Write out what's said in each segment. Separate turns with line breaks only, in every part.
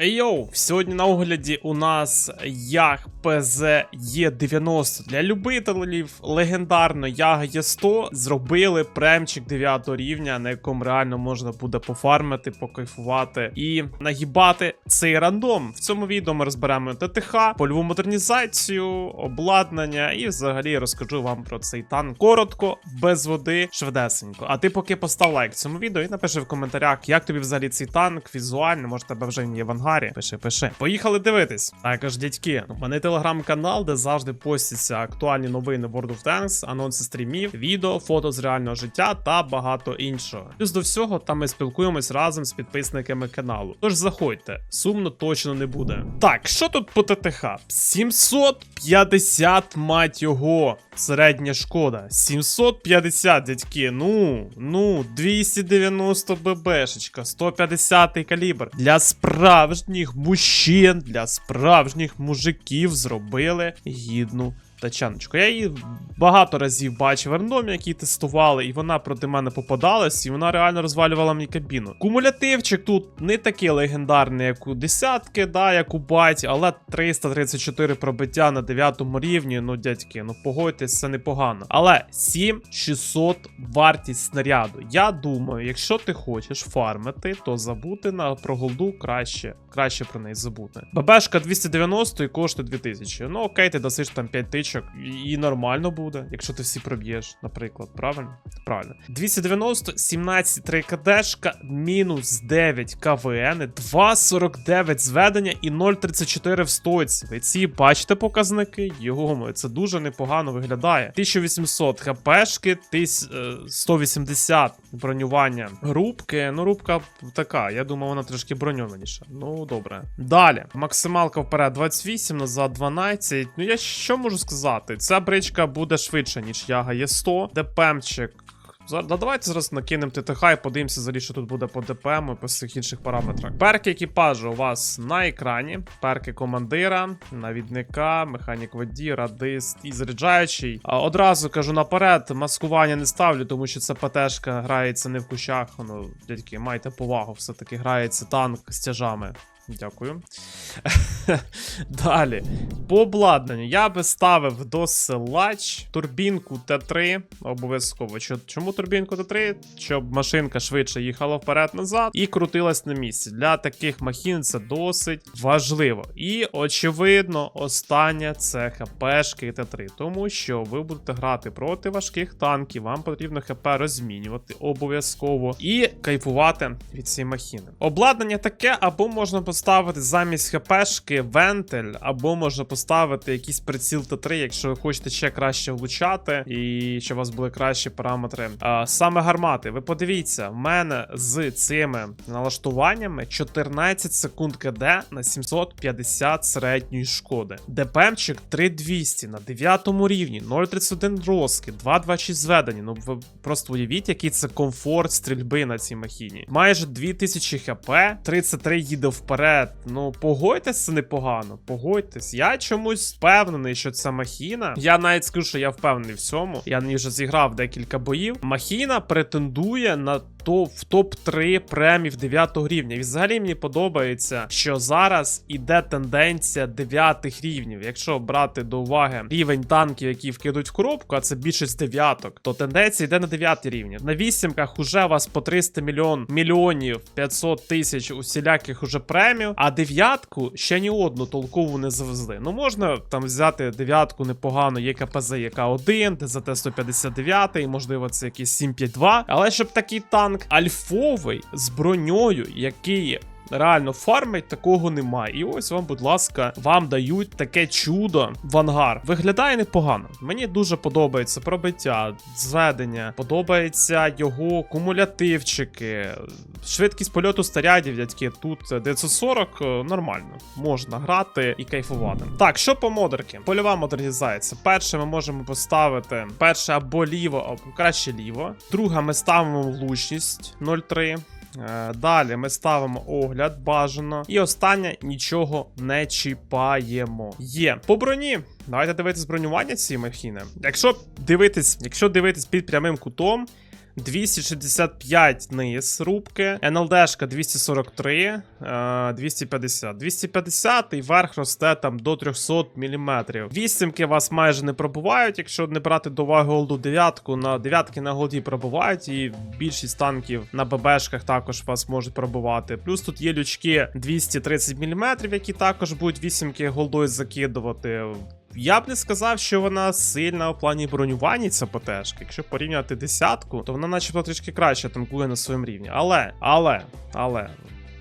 Йоу, сьогодні на огляді у нас Ях ПЗ Є90 для любителів легендарно Яга Є100 зробили премчик 9 рівня, на якому реально можна буде пофармити, покайфувати і нагибати цей рандом. В цьому відео ми розберемо ТТХ, польову модернізацію, обладнання і взагалі розкажу вам про цей танк коротко, без води, швидесенько. А ти поки постав лайк цьому відео і напиши в коментарях, як тобі взагалі цей танк візуально, може тебе вже є в ангарі. Пиши, пиши. Поїхали дивитись. Також, дядьки, у мене телеграм-канал, де завжди постяться актуальні новини World of Tanks, анонси стрімів, відео, фото з реального життя та багато іншого. Плюс до всього, там ми спілкуємось разом з підписниками каналу. Тож заходьте, сумно точно не буде. Так, що тут по ТТХ? 750, мать його. Середня шкода. 750, дядьки. Ну, ну, 290 ББшечка, 150 калібр. Для справжніх мужчин, для справжніх мужиків зробили гідну тачаночку. Я її багато разів бачив в рандомі, які тестували, і вона проти мене попадалась, і вона реально розвалювала мені кабіну. Кумулятивчик тут не такий легендарний, як у десятки, да, як у баті, але 334 пробиття на 9 рівні. Ну, дядьки, ну погодьтесь, це непогано. Але 7600 вартість снаряду. Я думаю, якщо ти хочеш фармити, то забути на про голду краще. Краще про неї забути. ББшка 290 і коштує 2000. Ну окей, ти дасиш там 5 тичок, і, нормально буде, якщо ти всі проб'єш, наприклад. Правильно? Правильно. 290, 17 3 КДшка, мінус 9 КВН, 2,49 зведення і 0,34 в стойці. Ви ці бачите показники? Його, це дуже непогано виглядає. 1800 хпшки, е, 180 бронювання рубки. Ну, рубка така, я думаю, вона трошки броньованіша. Ну, добре. Далі. Максималка вперед 28, назад 12. Ну, я що можу сказати? Ця бричка буде швидше, ніж Яга Є100. ДПМчик. Да давайте зараз накинемо ТТХ і подивимося, взагалі, що тут буде по ДПМ і по всіх інших параметрах. Перки екіпажу у вас на екрані. Перки командира, навідника, механік водій, радист і заряджаючий. Одразу кажу наперед, маскування не ставлю, тому що це ПТшка грається не в кущах. Ну, дядьки, майте повагу, все-таки грається танк з тяжами. Дякую. Далі. По обладнанню я би ставив досилач, турбінку Т3. Обов'язково. Чому турбінку Т3? Щоб машинка швидше їхала вперед-назад і крутилась на місці. Для таких махін це досить важливо. І, очевидно, остання це ХПшки Т3. Тому що ви будете грати проти важких танків, вам потрібно ХП розмінювати обов'язково і кайфувати від цієї махіни. Обладнання таке, або можна поставити замість ХПшки вентиль, або можна поставити якийсь приціл Т3, якщо ви хочете ще краще влучати, і щоб у вас були кращі параметри. А, саме гармати, ви подивіться, в мене з цими налаштуваннями 14 секунд КД на 750 середньої шкоди. ДПМчик 3200 на 9 рівні, 0,31 розки, 2,26 зведені. Ну ви просто уявіть, який це комфорт стрільби на цій махіні. Майже 2000 хп, 33 їде вперед. Ну погодьтесь, це непогано. Погодьтесь. Я чомусь впевнений, що це махіна. Я навіть скажу, що я впевнений в цьому. Я не вже зіграв декілька боїв. Махіна претендує на то в топ-3 премів 9 рівня. І взагалі мені подобається, що зараз іде тенденція 9 рівнів. Якщо брати до уваги рівень танків, які вкидуть в коробку, а це більшість дев'яток, то тенденція йде на 9 рівні. На вісімках уже у вас по 300 мільйон мільйонів 500 тисяч усіляких уже премів, а дев'ятку ще ні одну толкову не завезли. Ну можна там взяти дев'ятку непогано, є КПЗ ЯК-1, ДЗТ 159, і можливо це якийсь 752. Але щоб такий танк альфовий з броньою, який реально фармить, такого немає. І ось вам, будь ласка, вам дають таке чудо в ангар. Виглядає непогано. Мені дуже подобається пробиття, зведення, подобається його кумулятивчики, швидкість польоту снарядів, дядьки. Тут 940 е, нормально. Можна грати і кайфувати. Так, що по модерки? Польова модернізація. Перше ми можемо поставити перше або ліво, або краще ліво. Друге, ми ставимо влучність 0,3. Е, Далі ми ставимо огляд бажано. І останнє нічого не чіпаємо. Є. По броні. Давайте дивитись бронювання цієї махіни. Якщо дивитись, якщо дивитись під прямим кутом. 265 низ рубки, НЛДшка 243, е, 250. 250 і верх росте там до 300 мм. Вісімки вас майже не пробувають, якщо не брати до уваги голду дев'ятку. На дев'ятки на голді пробувають, і більшість танків на ББшках також вас можуть пробувати. Плюс тут є лючки 230 мм, які також будуть вісімки голдою закидувати. Я б не сказав, що вона сильна у плані бронювання, ця ПТшка. Якщо порівняти десятку, то вона начебто трішки краще танкує на своєму рівні. Але, але, але,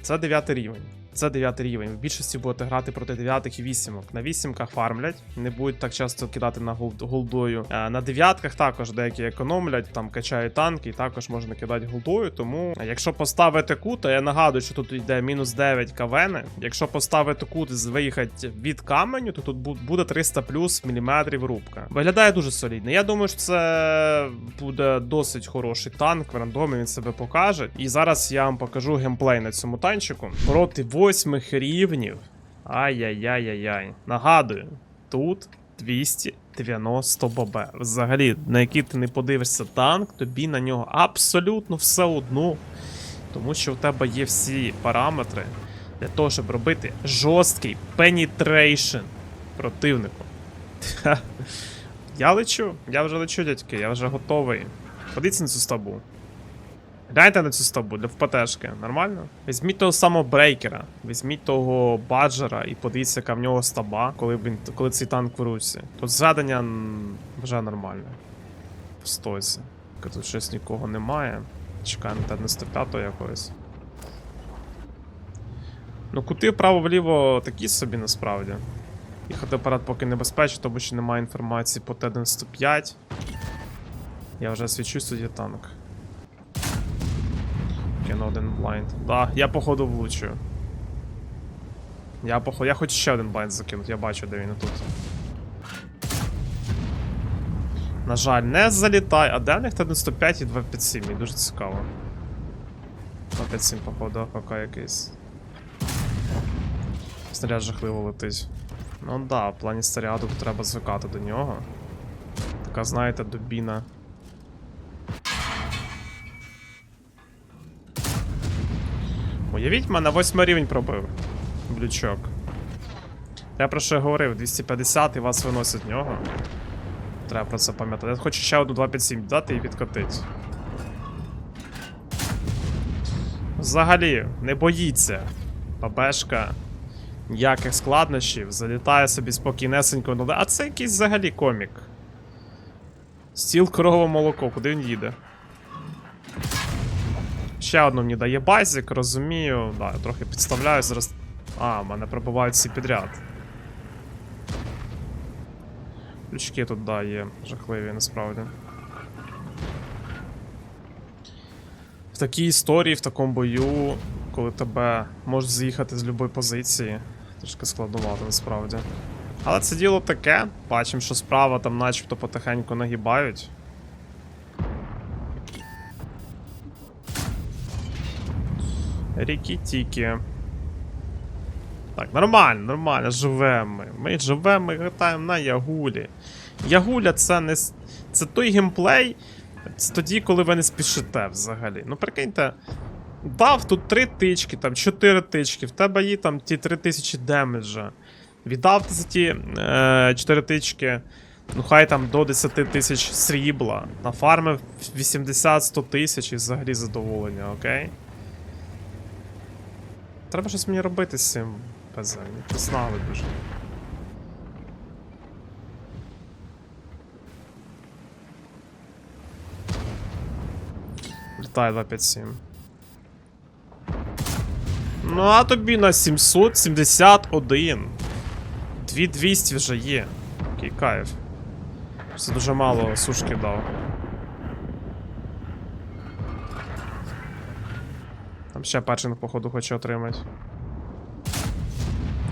це дев'ятий рівень. Це дев'ятий рівень. В більшості будете грати проти дев'ятих і вісімок. На вісімках фармлять, не будуть так часто кидати на голдою. А на дев'ятках також деякі економлять, там качають танки, і також можна кидати голдою. Тому, якщо поставити кут, то я нагадую, що тут йде мінус 9 кавени. Якщо поставити кут і виїхати від каменю, то тут буде 300 плюс міліметрів рубка. Виглядає дуже солідно. Я думаю, що це буде досить хороший танк. В рандомі він себе покаже. І зараз я вам покажу геймплей на цьому танчику. Проти восьмих рівнів. Ай-яй-яй-яй-яй. Нагадую, тут 290 ББ. Взагалі, на який ти не подивишся танк, тобі на нього абсолютно все одно. Тому що в тебе є всі параметри для того, щоб робити жорсткий penetration противнику. Я лечу, я вже лечу, дядьки, я вже готовий. Подивіться на цю стабу. Гляньте на цю стабу для ВПТшки, нормально? Візьміть того самого брейкера, візьміть того баджера і подивіться, яка в нього стаба, коли він коли цей танк в русі. Тут зведення вже нормальне. Постойся. Тут щось нікого немає. Чекаємо на 105 якогось. Ну, кути вправо-вліво такі собі насправді. Їхати вперед поки небезпечно, тому що немає інформації по Т-95. Я вже свічусь, тут є Кину один блайнд. Да, я походу влучую. Я походу. Я хочу ще один блайнд закинути, я бачу, де він тут. На жаль, не залітай. А де в них Т-95 і 257? Мені дуже цікаво. 257, походу, АКК якийсь. Снаряд жахливо летить. Ну да, в плані снаряду треба звикати до нього. Така, знаєте, дубіна. Уявіть, мене восьмий рівень пробив. Блючок. Я про що я говорив, 250 і вас виносять нього. Треба про це пам'ятати. Я хочу ще одну 257 дати і відкотить. Взагалі, не боїться. Бабешка. Ніяких складнощів, залітає собі спокійнесенько. А це якийсь взагалі комік. Стіл корове молоко, куди він їде? Ще одну мені дає базік, розумію. Да, я трохи підставляю зараз. А, мене пробивають всі підряд. Ключки тут, да, є, жахливі насправді. В такій історії, в такому бою, коли тебе можуть з'їхати з будь-якої позиції, трішки складновато насправді. Але це діло таке. Бачимо, що справа там начебто потихеньку нагибають. Рікі-тікі. Так, нормально, нормально, живемо ми. Ми живемо, ми граємо на Ягулі. Ягуля це не. Це той геймплей. Це тоді, коли ви не спішите взагалі. Ну, прикиньте. Дав тут 3 тички, там 4 тички, в тебе є там ті 3000 демеджа. Віддав ти за ті е, 4 тички, ну хай там до 10 тисяч срібла. Нафармив 80-100 тисяч і взагалі задоволення, окей? Треба щось мені робити з цим ПЗ, мені пізнали дуже. Літає 257. Ну, а тобі на 771. 2200 вже є. Який кайф. Це дуже мало сушки дав. Ще перший, походу, хоче отримати.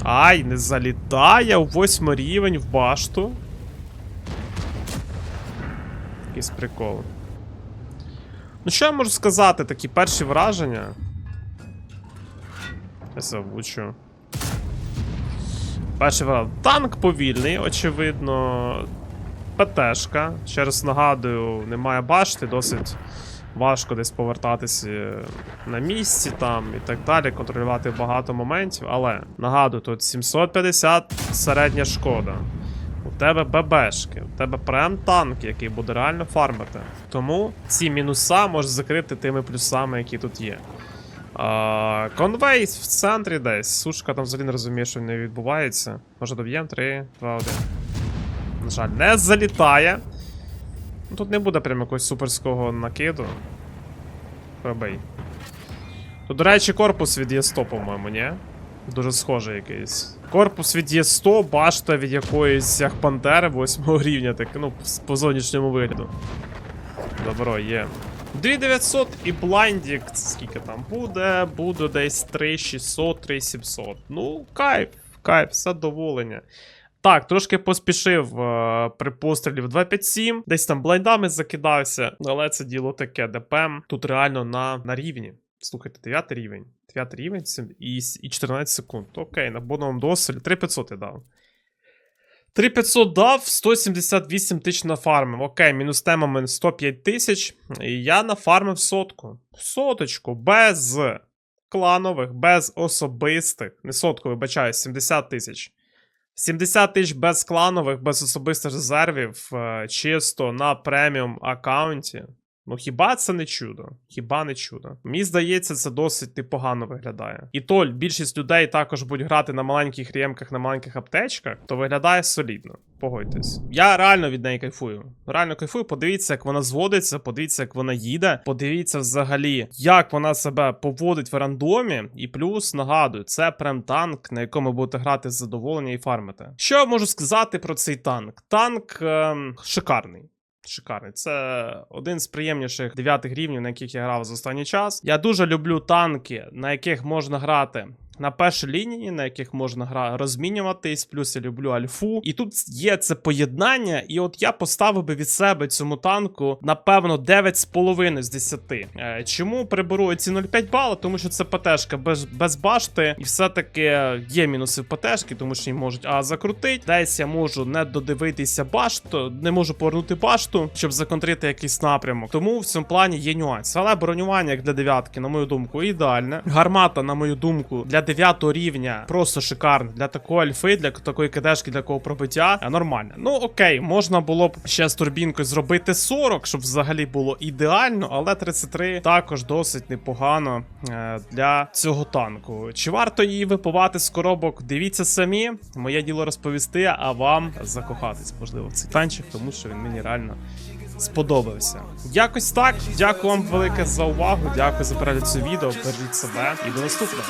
Ай, не залітає у восьмий рівень в башту. Якийсь прикол. Ну, що я можу сказати, такі перші враження. Я завучу. Перший варіант. Танк повільний, очевидно. ПТшка. Ще раз нагадую, немає башти, досить важко десь повертатися на місці там і так далі, контролювати багато моментів. Але нагадую, тут 750 середня шкода. У тебе ББшки, у тебе прем танк, який буде реально фармити. Тому ці мінуса можеш закрити тими плюсами, які тут є. А, конвей в центрі десь. Сушка там взагалі не розуміє, що в неї відбувається. Може доб'ємо 3, 2, 1. На жаль, не залітає. Тут не буде прям якогось суперського накиду. Пробий. Тут, до речі, корпус від Є100, по-моєму, ні? Дуже схожий якийсь. Корпус від Є100, башта від якоїсь як Пантери 8 рівня, так, ну, по зовнішньому вигляду. Добро, є. 2900 і блайндік, скільки там буде? Буде десь 3600, 3700. Ну, кайф, кайф, задоволення. Так, трошки поспішив е, при пострілі в 257. Десь там блайндами закидався, але це діло таке. ДПМ тут реально на, на рівні. Слухайте, 9 рівень. 9 рівень сім- і, і 14 секунд. Окей, на боновому досвіді 3500 я дав. 3500 дав, 178 тисяч нафармив. Окей, мінус темами 105 тисяч. І я нафармив сотку. Соточку, без кланових, без особистих. Не сотку, вибачаюсь, 70 тисяч. 70 тисяч без кланових, без особистих резервів, е, чисто на преміум аккаунті. Ну хіба це не чудо? Хіба не чудо? Мені здається, це досить непогано виглядає. І то більшість людей також будуть грати на маленьких рємках, на маленьких аптечках, то виглядає солідно. Погодьтесь. Я реально від неї кайфую. Реально кайфую. Подивіться, як вона зводиться, подивіться, як вона їде. Подивіться взагалі, як вона себе поводить в рандомі. І плюс нагадую, це прем танк, на якому будете грати з задоволення і фармити. Що я можу сказати про цей танк? Танк ем, шикарний. Шикарний. Це один з приємніших дев'ятих рівнів, на яких я грав за останній час. Я дуже люблю танки, на яких можна грати. На першій лінії, на яких можна гра розмінюватись, плюс я люблю альфу. І тут є це поєднання, і от я поставив би від себе цьому танку, напевно, 9,5 з 10. Е, Чому приберу ці 0,5 бала? Тому що це ПТшка без, без башти, і все-таки є мінуси в ПТшки, тому що їм можуть А закрутити. Десь я можу не додивитися башту, не можу повернути башту, щоб законтрити якийсь напрямок. Тому в цьому плані є нюанс. Але бронювання, як для дев'ятки, на мою думку, ідеальне. Гармата, на мою думку, для дев'ятого рівня просто шикарна. Для такої альфи, для такої кидешки, для такого пробиття е, нормально. Ну окей, можна було б ще з турбінкою зробити 40, щоб взагалі було ідеально, але 33 також досить непогано е, для цього танку. Чи варто її випивати з коробок? Дивіться самі. Моє діло розповісти, а вам закохатись, можливо, в цей танчик, тому що він мені реально сподобався. Якось так. Дякую вам велике за увагу. Дякую за перегляд цього відео. Бережіть себе і до наступного.